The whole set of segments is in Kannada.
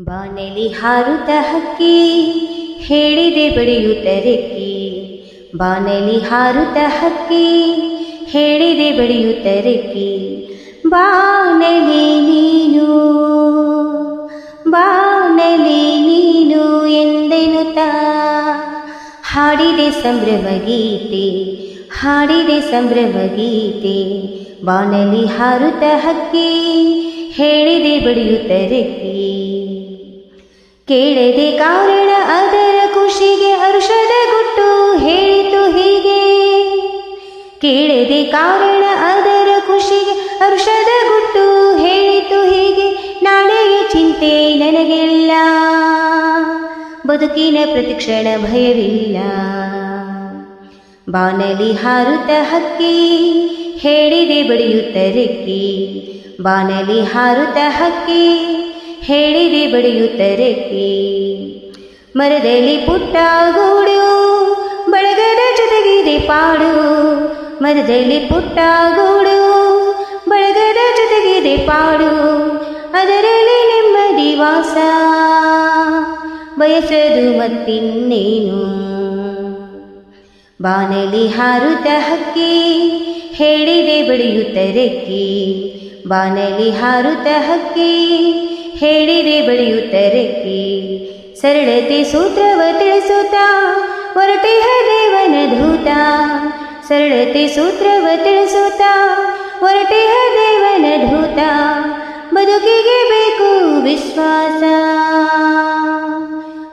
ಬಾನೆಲಿ ಹಾರುತ ಹಕ್ಕಿ, ಹೇಳಿದೆ ಬಡಿಯುತ್ತರೆಕ್ಕಿ ಬಾನೆಲಿ ಹಾರುತ ಹಕ್ಕಿ, ಹೇಳಿದೆ ಬಡಿಯುತ್ತರೆಕ್ಕಿ ಬಾನೆಲಿ ನೀನು ಬಾನೆಲಿ ನೀನು ಎಂದೆನುತ್ತ ಹಾಡಿದೆ ಸಂಭ್ರಮ ಗೀತೆ, ಹಾಡಿದೆ ಸಂಭ್ರಮ ಗೀತೆ. ಬಾನಲಿ ಹಾರುತ ಹಕ್ಕಿ, ಹೇಳಿದೆ ಬಡಿಯುತ್ತರೆಕ್ಕಿ ಕೇಳದೆ ಕಾರಣ ಅದರ ಖುಷಿಗೆ ಹರ್ಷದ ಗುಟ್ಟು ಹೇಳಿತು ಹೀಗೆ. ಕೇಳದೆ ಕಾರಣ ಅದರ ಖುಷಿಗೆ ಹರ್ಷದ ಗುಟ್ಟು ಹೇಳಿತು ಹೀಗೆ. ನಾಳೆಯ ಚಿಂತೆ ನನಗೆಲ್ಲ. ಬದುಕಿನ ಪ್ರತಿಕ್ಷಣ ಭಯವಿಲ್ಲ. ಬಾನಲಿ ಹಾರುತ್ತ ಹಕ್ಕಿ, ಹೇಳಿದೆ ಬಡಿಯುತ್ತರೆಕ್ಕಿ ಬಾನಲಿ ಹಾರುತ್ತ ಹಕ್ಕಿ ಹೇಳಿದೆ ಬಡಿಯುತ್ತರೆ. ಮರದಲ್ಲಿ ಪುಟ್ಟ ಗೂಡು, ಬಳಗದ ಜೊತೆಗಿದೆ ಪಾಡು. ಮರದಲ್ಲಿ ಪುಟ್ಟ ಗೂಡು, ಬಳಗದ ಜೊತೆಗಿದೆ ಪಾಡು. ಅದರಲ್ಲಿ ನೆಮ್ಮದಿ ವಾಸ, ಬಯಸದು ಮತ್ತಿನ್ನೇನು. ಬಾನಲಿ ಹಾರುತ್ತ ಹಕ್ಕಿ, ಹೇಳಿದೆ ಬಡಿಯುತ್ತರೆಕ್ಕಿ ಬಾನಲಿ ಹಾರುತ್ತ ಹಕ್ಕಿ ಹೇಳಿದೆ ಬಡಿಯುತ್ತರೆಕ್ಕಿ ಸರಳತೆ ಸೂತ್ರವ ತಿಳಿಸುತ್ತಾ ಹೊರಟೆ ದೇವನ ಧೂತ ಸರಳತೆ ಸೂತ್ರವ ತಿಳಿಸುತ್ತಾ ಹೊರಟೆ ದೇವನ ಧೂತ ಬದುಕಿಗೆ ಬೇಕು ವಿಶ್ವಾಸ,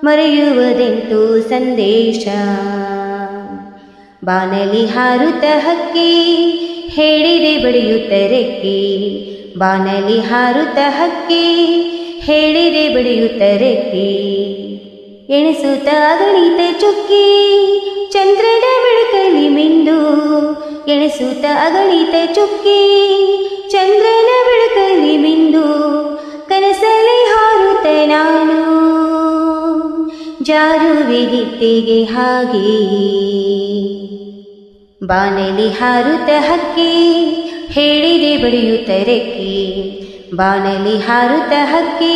ಮರೆಯುವುದೆಂತು ಸಂದೇಶ. ಬಾನಲಿ ಹಾರುತ್ತ ಹಕ್ಕಿ, ಹೇಳಿದೆ ಬಡಿಯುತ್ತರೆಕ್ಕಿ ಬಾನಲಿ ಹಾರುತ್ತ ಹಕ್ಕಿ, ಹೇಳಿದೆ ಬಡಿಯುತ್ತರೆಕ್ಕಿ ಎಣಿಸುತ್ತ ಅಗಣಿತ ಚುಕ್ಕಿ, ಚಂದ್ರನ ಬೆಳಕಲಿ ಮಿಂದು. ಎಣಿಸುತ್ತ ಅಗಣಿತ ಚುಕ್ಕಿ, ಚಂದ್ರನ ಬೆಳಕಲಿ ಮಿಂದು. ಕನಸಲಿ ಹಾರುತ್ತ ನಾನು ಜಾರುವಿಗಿತ್ತಿಗೆ ಹಾಗೆ. ಬಾನಲಿ ಹಾರುತ್ತ ಹಕ್ಕಿ ಹೇಳಿದೆ ಬಡಿಯುತ್ತರೆಕ್ಕಿ ಬಾನಲಿ ಹಾರುತ್ತ ಹಕ್ಕಿ,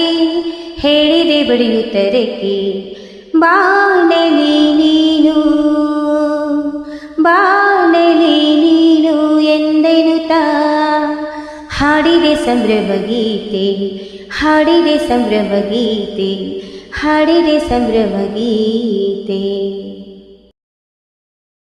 ಹೇಳಿದೆ ಬಡಿಯುತ್ತರೆಕ್ಕಿ ಬಾನಲಿ ನೀನು ಬಾನಲಿ ನೀನು ಎಂದೆನುತ್ತ ಹಾಡಿದೆ ಸಂಭ್ರಮ ಗೀತೆ, ಹಾಡಿದೆ ಸಂಭ್ರಮ ಗೀತೆ, ಹಾಡಿದೆ ಸಂಭ್ರಮ ಗೀತೆ.